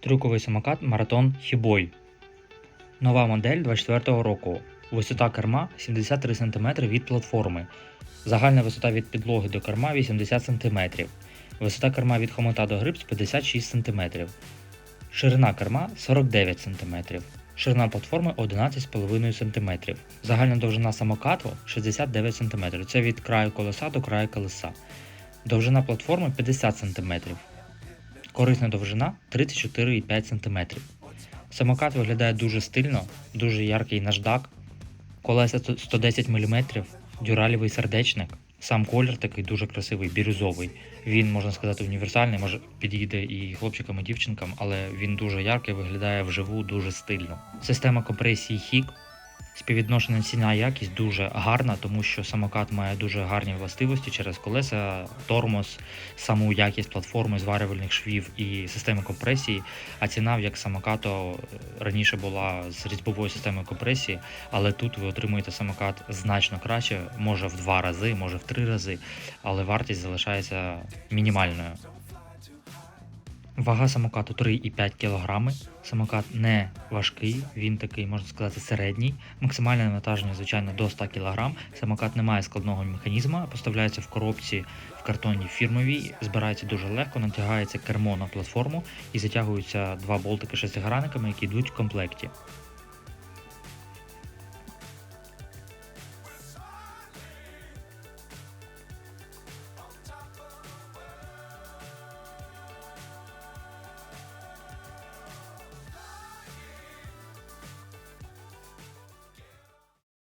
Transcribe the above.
Трюковий самокат Маратон Хібой. Нова модель 24 року. Висота керма 73 см від платформи. Загальна висота від підлоги до керма 80 см. Висота керма від хомута до гриб 56 см. Ширина керма 49 см. Ширина платформи 11,5 см. Загальна довжина самокату 69 см. Це від краю колеса до краю колеса. Довжина платформи 50 см. Корисна довжина 34,5 см. Самокат виглядає дуже стильно, дуже яркий наждак. Колеса 110 мм, дюралєвий сердечник. Сам колір такий дуже красивий, бірюзовий. Він, можна сказати, універсальний, може підійде і хлопчикам, і дівчинкам, але він дуже яркий, виглядає вживу дуже стильно. Система компресії HIG, співвідношення ціна якість дуже гарна, тому що самокат має дуже гарні властивості через колеса, тормоз, саму якість платформи, зварювальних швів і системи компресії. А ціна, як самокату, е, раніше була з різьбовою системою компресії, але тут ви отримуєте самокат значно краще, може в два рази, може в три рази, але вартість залишається мінімальною. Вага самокату 3,5 кг. Самокат не важкий, він такий, можна сказати, середній. Максимальне навантаження, звичайно, до 100 кг. Самокат не має складного механізму, поставляється в коробці в картонній фірмовій, збирається дуже легко, натягається кермо на платформу і затягуються два болтики шестигранниками, які йдуть в комплекті.